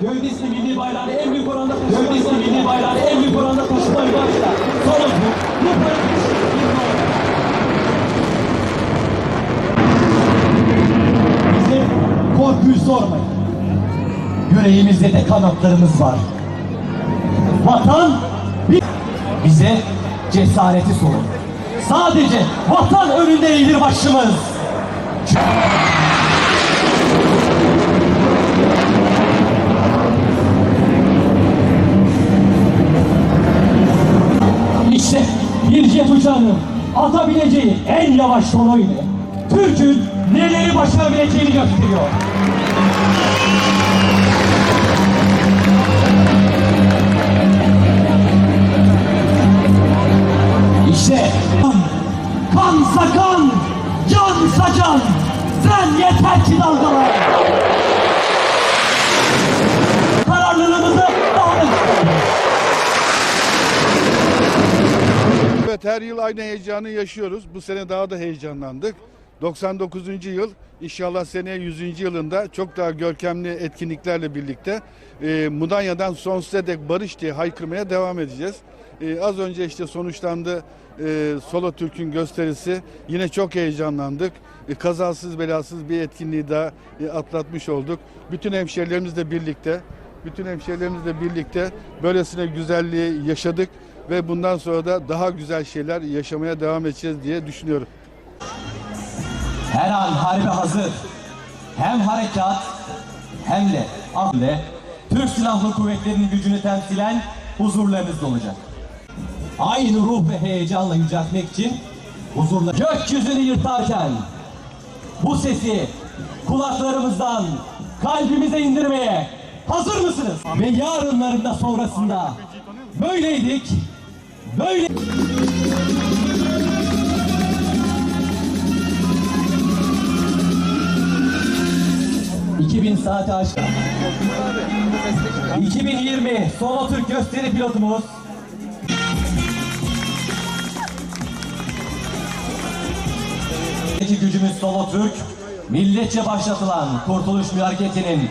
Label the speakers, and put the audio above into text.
Speaker 1: Gövdesini milli bayrağını en büyük oranda Gövdesini milli bayrağını en büyük oranda taşımayı başla. Son bu. Bu Bize korkuyu sormayın. Yüreğimizde de kanatlarımız var. Vatan bi- bize cesareti sorun. Sadece vatan önünde eğilir başımız. İşte bir jet uçağının atabileceği en yavaş tonuydu. Türk'ün neleri başarabileceğini gösteriyor. İşte kan, cansa can, sen yeter ki dalgalan.
Speaker 2: Evet her yıl aynı heyecanı yaşıyoruz. Bu sene daha da heyecanlandık. 99. yıl inşallah seneye 100. yılında çok daha görkemli etkinliklerle birlikte e, Mudanya'dan sonsuza dek barış diye haykırmaya devam edeceğiz. E, az önce işte sonuçlandı e, Solo Türk'ün gösterisi. Yine çok heyecanlandık. E, kazasız belasız bir etkinliği daha e, atlatmış olduk. Bütün hemşerilerimizle birlikte bütün hemşehrilerimizle birlikte böylesine güzelliği yaşadık ve bundan sonra da daha güzel şeyler yaşamaya devam edeceğiz diye düşünüyorum.
Speaker 1: Her an harbe hazır. Hem harekat hem de akle Türk Silahlı Kuvvetleri'nin gücünü temsilen huzurlarınızda olacak. Aynı ruh ve heyecanla yüceltmek için huzurla gökyüzünü yırtarken bu sesi kulaklarımızdan kalbimize indirmeye hazır mısınız? Ve yarınlarında sonrasında böyleydik, böyle. 2000 saati aşkın. 2020 Solo Türk gösteri pilotumuz. Gücümüz Solo Türk, milletçe başlatılan Kurtuluş Hareketi'nin